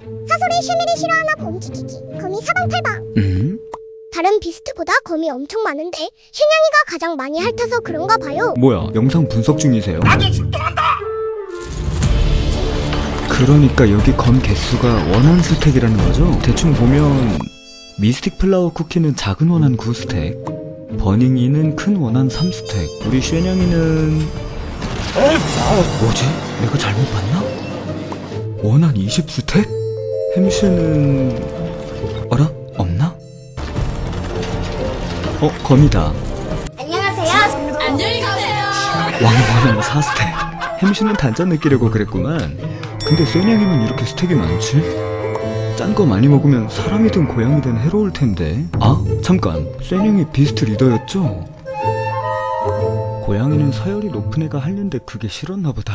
사소리 실미리 싫어하나 곰지키기 거미 사방팔방 음? 다른 비스트보다 거미 엄청 많은데 쉔냥이가 가장 많이 핥아서 그런가 봐요 뭐야 영상 분석 중이세요? 그러니까 여기 검 개수가 원한 스택이라는 거죠? 대충 보면 미스틱 플라워 쿠키는 작은 원한 9스택 버닝이는 큰 원한 3스택 우리 쉐냥이는 뭐지? 내가 잘못 봤나? 원한 20스택? 햄슈는 어라? 없나? 어 검이다 안녕하세요 안녕히 가세요. 왕원은 4스택 햄씨는 단짠 느끼려고 그랬구만 근데 쇠냥이면 이렇게 스택이 많지? 짠 거 많이 먹으면 사람이든 고양이든 해로울 텐데 아 잠깐 쇠냥이 비스트 리더였죠? 고양이는 서열이 높은 애가 하려는데 그게 싫었나 보다